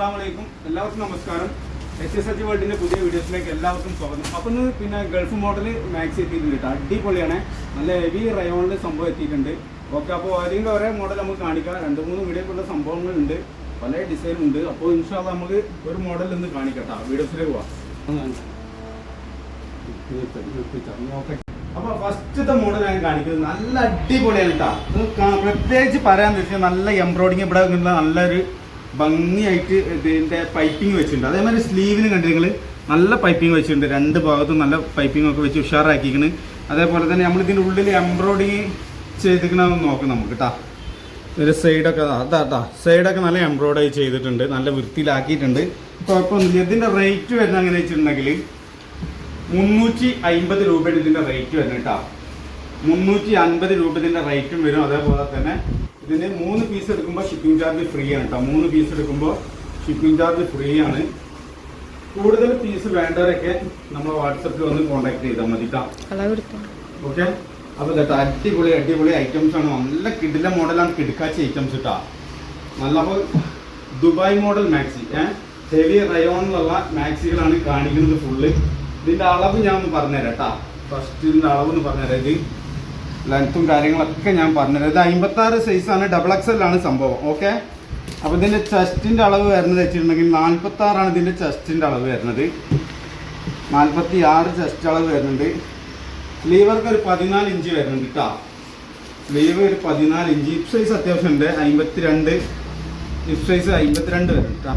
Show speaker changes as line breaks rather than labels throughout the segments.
അസ്സാം വലൈക്കും എല്ലാവർക്കും നമസ്കാരം. എച്ച് എസ് എച്ച് വേൾഡിന്റെ പുതിയ വീഡിയോസിലേക്ക് എല്ലാവർക്കും സ്വാഗതം. അപ്പം ഇന്ന് പിന്നെ ഗൾഫ് മോഡൽ മാക്സ് എത്തിയിട്ടുണ്ട് കേട്ടോ. അടിപൊളിയാണ്. നല്ല ഹെവി റയോണിൽ സംഭവം എത്തിയിട്ടുണ്ട്. ഓക്കെ അപ്പോൾ അതിന്റെ ഒരേ മോഡൽ നമുക്ക് കാണിക്കാം. രണ്ട് മൂന്ന് വീഡിയോക്കുള്ള സംഭവങ്ങളുണ്ട്. പല ഡിസൈൻ ഉണ്ട്. അപ്പോൾ ഇൻഷാല്ല നമുക്ക് ഒരു മോഡൽ ഇന്ന് കാണിക്കട്ടോ വീഡിയോസിലേക്ക് പോവാം. അപ്പൊ ഫസ്റ്റത്തെ മോഡൽ ഞാൻ കാണിക്കുന്നത് നല്ല അടിപൊളിയാണ് കേട്ടോ. പ്രത്യേകിച്ച് പറയാന്ന് വെച്ചാൽ നല്ല എംബ്രോയിഡിങ് ഇവിടെ നല്ല നല്ലൊരു ഭംഗിയായിട്ട് ഇതിന്റെ പൈപ്പിംഗ് വെച്ചിട്ടുണ്ട്. അതേമാതിരി സ്ലീവിന് കണ്ടിരിങ്ങൾ നല്ല പൈപ്പിംഗ് വെച്ചിട്ടുണ്ട്. രണ്ട് ഭാഗത്തും നല്ല പൈപ്പിംഗ് ഒക്കെ വെച്ച് ഉഷാറാക്കിക്കണ് അതേപോലെ തന്നെ നമ്മൾ ഇതിന്റെ ഉള്ളിൽ എംബ്രോയിഡിങ് ചെയ്തിരിക്കണമെന്ന് നോക്കാം നമുക്ക് കേട്ടോ ഒരു സൈഡൊക്കെ അതാ അതാ. സൈഡൊക്കെ നല്ല എംബ്രോയിഡറി ചെയ്തിട്ടുണ്ട്. നല്ല വൃത്തിയിലാക്കിയിട്ടുണ്ട്. കുഴപ്പമൊന്നുമില്ല ഇതിന്റെ റേറ്റ് വരുന്ന എങ്ങനെ വെച്ചിട്ടുണ്ടെങ്കിൽ മുന്നൂറ്റി അമ്പത് രൂപയുടെ ഇതിന്റെ റേറ്റ് വരുന്നത് കേട്ടോ മുന്നൂറ്റി അൻപത് രൂപ ഇതിന്റെ റേറ്റും വരും. അതേപോലെ തന്നെ ഇതിന് മൂന്ന് പീസ് എടുക്കുമ്പോൾ ഷിപ്പിംഗ് ചാർജ് ഫ്രീ ആണ് കേട്ടോ മൂന്ന് പീസ് എടുക്കുമ്പോൾ ഷിപ്പിംഗ് ചാർജ് ഫ്രീ ആണ്. കൂടുതൽ പീസ് വേണ്ടവരൊക്കെ നമ്മൾ വാട്സപ്പിൽ വന്ന് കോൺടാക്ട് ചെയ്താൽ മതി ഓക്കെ അപ്പോൾ കേട്ടോ അടിപൊളി അടിപൊളി ഐറ്റംസ് ആണ്. നല്ല കിടില മോഡലാണ് കിടക്കാച്ച ഐറ്റംസ് കേട്ടോ നല്ല അപ്പോൾ ദുബായ് മോഡൽ മാക്സി ഏഹ് ഹെവി റയോണിലുള്ള മാക്സികളാണ് കാണിക്കുന്നത് ഫുള്ള് ഇതിന്റെ അളവ് ഞാൻ ഒന്ന് പറഞ്ഞുതരാം കേട്ടോ ഫസ്റ്റ് ഇതിന്റെ അളവ് എന്ന് പറഞ്ഞുതരാം ഇത്. ലെങ്ത്തും കാര്യങ്ങളൊക്കെ ഞാൻ പറഞ്ഞുതരാം ഇത് അമ്പത്തി ആറ് സൈസാണ് ഡബിൾ എക്സൽ ആണ് സംഭവം ഓക്കെ അപ്പോൾ ഇതിന്റെ ചെസ്റ്റിന്റെ അളവ് വരുന്നത് വെച്ചിട്ടുണ്ടെങ്കിൽ നാൽപ്പത്തി ആറാണ് ഇതിന്റെ ചെസ്റ്റിന്റെ അളവ് വരുന്നത്. നാൽപ്പത്തി ആറ് ചെസ്റ്റ് അളവ് വരുന്നുണ്ട്. സ്ലീവർക്ക് ഒരു പതിനാല് ഇഞ്ച് വരുന്നുണ്ട് കേട്ടോ സ്ലീവ് ഒരു പതിനാല് ഇഞ്ച് ഹിപ്പ് സൈസ് അത്യാവശ്യം ഉണ്ട് അമ്പത്തിരണ്ട്. ഹിപ്പ് സൈസ് അമ്പത്തിരണ്ട് വരുന്നുണ്ട് കേട്ടോ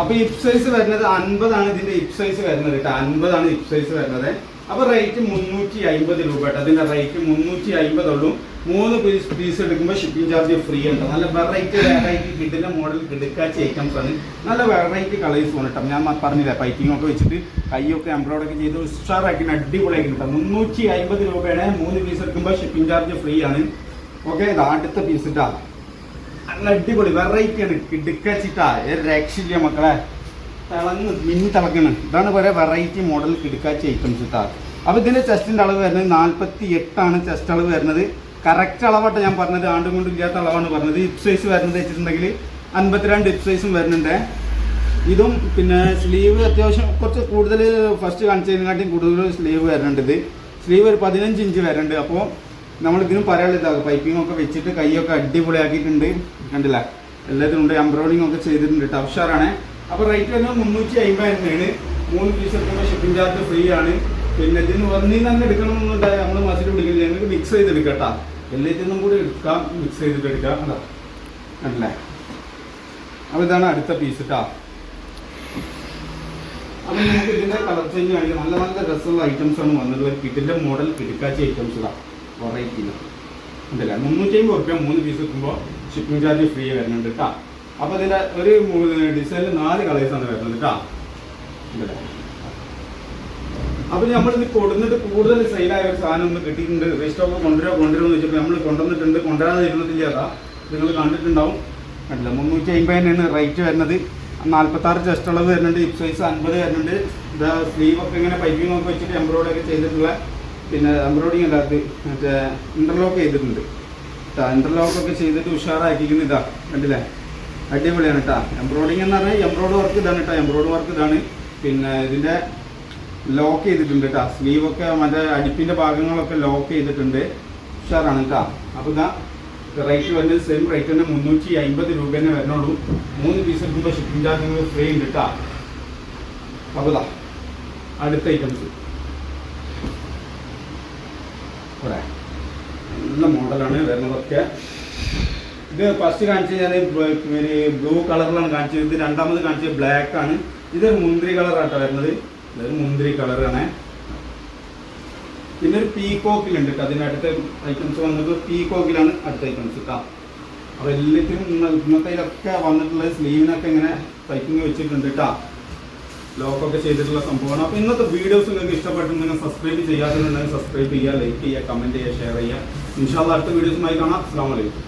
അപ്പൊ ഹിപ്പ് സൈസ് വരുന്നത് അൻപതാണ് ഇതിന്റെ ഹിപ്പ് സൈസ് വരുന്നത് കേട്ടോ അൻപതാണ് ഹിപ്പ് സൈസ് വരുന്നത്. അപ്പൊ റേറ്റ് മുന്നൂറ്റി അമ്പത് രൂപ കേട്ടോ. അതിന്റെ റേറ്റ് മുന്നൂറ്റി അമ്പത് ഉള്ളൂ. മൂന്ന് പീസ് പീസ് എടുക്കുമ്പോൾ ഷിപ്പിംഗ് ചാർജ് ഫ്രീ ഉണ്ട് നല്ല വെറൈറ്റി വെറൈറ്റി കിട്ടുന്ന മോഡൽ കിടക്കാച്ച ഐറ്റംസ് ആണ്. നല്ല വെറൈറ്റി കളേഴ്സ് ആണ് കേട്ടോ. ഞാൻ പറഞ്ഞില്ല പൈപ്പിംഗ് ഒക്കെ വെച്ചിട്ട് കൈയൊക്കെ എംബ്രോയിഡൊക്കെ ചെയ്ത് ഉഷാറാക്കി അടിപൊളിയാക്കി കിട്ടാം. മുന്നൂറ്റി അമ്പത് രൂപയാണ് മൂന്ന് പീസ് എടുക്കുമ്പോൾ ഷിപ്പിംഗ് ചാർജ് ഫ്രീ ആണ്. ഓക്കെ ഇത് അടുത്ത പീസ് ഇട്ടാ നല്ല അടിപൊളി വെറൈറ്റി ആണ് കിടുക്കച്ചിട്ടാ രക്ഷയില്ല മക്കളെ. തിളങ്ങ് മിന്നി തിളങ്ങണം. ഇതാണ് പറയാ വെറൈറ്റി മോഡൽ കിടുക്കാച്ച ഐറ്റംസ് ഇട്ടാ അപ്പോൾ ഇതിന്റെ ചെസ്റ്റിന്റെ അളവ് വരുന്നത് നാല്പത്തി എട്ടാണ് ചെസ്റ്റ് അളവ് വരുന്നത്. കറക്റ്റ് അളവാട്ട് ഞാൻ പറഞ്ഞത്. ആണ്ടും കൊണ്ടും ഇല്ലാത്ത അളവാണ് പറഞ്ഞത്. ഹിപ് സൈസ് വരുന്നത് വെച്ചിട്ടുണ്ടെങ്കിൽ അൻപത്തിരണ്ട് ഹിപ് സൈസും വരുന്നുണ്ട്. ഇതും പിന്നെ സ്ലീവ് അത്യാവശ്യം കുറച്ച് കൂടുതൽ ഫസ്റ്റ് കാണിച്ചതിനെക്കാട്ടിയും കൂടുതൽ സ്ലീവ് വരുന്നുണ്ട് ഇത്. സ്ലീവ് ഒരു പതിനഞ്ച് ഇഞ്ച് വരുന്നുണ്ട്. അപ്പോൾ നമ്മൾ ഇതിനും പറയാനുള്ള ഇതാകും പൈപ്പിംഗ് ഒക്കെ വെച്ചിട്ട് കൈയൊക്കെ അടിപൊളിയാക്കിയിട്ടുണ്ട്. കണ്ടില്ല? എല്ലാത്തിനും ഉണ്ട്. എംബ്രോയിഡിംഗ് ഒക്കെ ചെയ്തിട്ടുണ്ട്. കേട്ടോ ഉഷാറാണ് അപ്പോൾ റേറ്റ് വരുന്നത് മുന്നൂറ്റി അമ്പത് തന്നെയാണ് മൂന്ന് പീസ് എടുക്കുമ്പോൾ ഷിപ്പിംഗ് ചാർജ് ഫ്രീ ആണ്. പിന്നെ ഇതിന് ഒന്നിൽ തന്നെ എടുക്കണമെന്നുണ്ടായി നമ്മൾ മസിൽ പിടിക്കില്ല ഞങ്ങൾക്ക് മിക്സ് ചെയ്തെടുക്കട്ടാ. കേട്ടോ എല്ലാത്തിനും കൂടി എടുക്കാം. മിക്സ് ചെയ്തിട്ട് എടുക്കാം അതാ അല്ലേ? അപ്പോൾ ഇതാണ് അടുത്ത പീസ് കേട്ടോ അപ്പൊ നമുക്ക് ഇതിന്റെ കളർ ചേഞ്ച് കാണിക്കാം. നല്ല നല്ല രസമുള്ള ഐറ്റംസ് ആണ് വന്നിട്ടുള്ളത് കിറ്റിന്റെ മോഡൽ കിടക്കാച്ച ഐറ്റംസ് ഇതാ. വെറൈറ്റി ഉണ്ടല്ലേ? മുന്നൂറ്റി അമ്പത് റുപ്യ മൂന്ന് പീസ് വെക്കുമ്പോൾ ഷിപ്പിംഗ് ചാർജ് ഫ്രീ വരുന്നുണ്ട് കേട്ടോ അപ്പൊ ഇതിന്റെ ഒരു ഡിസൈനിൽ നാല് കളേഴ്സ് ആണ് വരുന്നത് കേട്ടോ അപ്പോൾ അപ്പൊ നമ്മൾ ഇത് കൊടുന്നിട്ട് കൂടുതൽ സെയിലായ ഒരു സാധനം ഒന്ന് കിട്ടിയിട്ടുണ്ട്. റീസ്റ്റോക്ക് കൊണ്ടുവരുമോ കൊണ്ടുവരുമോ എന്ന് വെച്ചപ്പോൾ നമ്മൾ കൊണ്ടുവന്നിട്ടുണ്ട്. കൊണ്ടുവരാതെ ഇരുന്നിട്ടില്ല അതാ നിങ്ങൾ കണ്ടിട്ടുണ്ടാവും. കണ്ടില്ല. മുന്നൂറ്റി അമ്പതിനാണ് റേറ്റ് വരുന്നത്. നാൽപ്പത്താറ് ചെസ്റ്റ് അളവ് വരുന്നുണ്ട്. ഹിപ് സൈസ് അൻപത് വരുന്നുണ്ട്. ഇതാ സ്ലീവ് ഒക്കെ ഇങ്ങനെ പൈപ്പിംഗ് ഒക്കെ വെച്ചിട്ട് എംബ്രോയിഡറി ഒക്കെ ചെയ്തിട്ടുള്ള പിന്നെ എംബ്രോയിഡിങ് അല്ല അത് മറ്റേ ഇന്റർലോക്ക് ചെയ്തിട്ടുണ്ട്. ഇന്റർലോക്ക് ഒക്കെ ചെയ്തിട്ട് ഉഷാറാക്കിയിരിക്കുന്ന ഇതാ. കണ്ടില്ലേ? അടിപൊളിയാണ് കേട്ടോ എംബ്രോയിഡിങ് എന്ന് പറഞ്ഞാൽ എംബ്രോയിഡ് വർക്ക് ഇതാണ് കേട്ടോ എംബ്രോയിഡ് വർക്ക് ഇതാണ്. പിന്നെ ഇതിന്റെ ലോക്ക് ചെയ്തിട്ടുണ്ട് കേട്ടോ സ്ലീവ് ഒക്കെ മറ്റേ അടിപ്പിന്റെ ഭാഗങ്ങളൊക്കെ ലോക്ക് ചെയ്തിട്ടുണ്ട്. ഉഷാറാണ് കേട്ടോ അപ്പോൾ ഇതാ റേറ്റ് വരുന്നത് സെയിം റേറ്റ് തന്നെ. മുന്നൂറ്റി അമ്പത് രൂപ തന്നെ വരുന്നുള്ളൂ മൂന്ന് പീസ് എടുക്കുമ്പോൾ ഷിപ്പിംഗ് ചാർജ് നിങ്ങൾ ഫ്രീ ഉണ്ട് കേട്ടോ അപ്പോൾ ഇതാ അടുത്ത ഐറ്റംസ് കുറേ നല്ല മോഡലാണ് വരുന്നതൊക്കെ. ഇത് ഫസ്റ്റ് കാണിച്ചത് ഞാൻ ബ്ലൂ കളറിലാണ് കാണിച്ചത്. ഇത് രണ്ടാമത് കാണിച്ചത് ബ്ലാക്ക് ആണ്. ഇതൊരു മുന്തിരി കളറാട്ടോ വരുന്നത്. ഇതൊരു മുന്തിരി കളറാണ് പിന്നെ ഒരു പീകോക്കിലുണ്ട് കേട്ടോ. അതിന് അടുത്ത ഐറ്റംസ് വന്നത് പീകോക്കിലാണ് അടുത്ത ഐറ്റംസ് കേട്ടോ അപ്പോൾ എല്ലാത്തിനും ഇന്നത്തെ വന്നിട്ടുള്ള സ്ലീവിനൊക്കെ ഇങ്ങനെ പൈപ്പിംഗ് വെച്ചിട്ടുണ്ട് കേട്ടോ ലോക്കൊക്കെ ചെയ്തിട്ടുള്ള സംഭവമാണ്. അപ്പോൾ ഇന്നത്തെ വീഡിയോസ് നിങ്ങൾക്ക് ഇഷ്ടപ്പെട്ടുണ്ടെങ്കിൽ സബ്സ്ക്രൈബ് ചെയ്യാത്തതുണ്ടെങ്കിൽ സബ്സ്ക്രൈബ് ചെയ്യുക ലൈക്ക് ചെയ്യുക കമന്റ് ചെയ്യുക ഷെയർ ചെയ്യുക. ഇൻഷാല്ല അടുത്ത വീഡിയോസുമായി കാണാം. അസ്സാം വലൈക്കും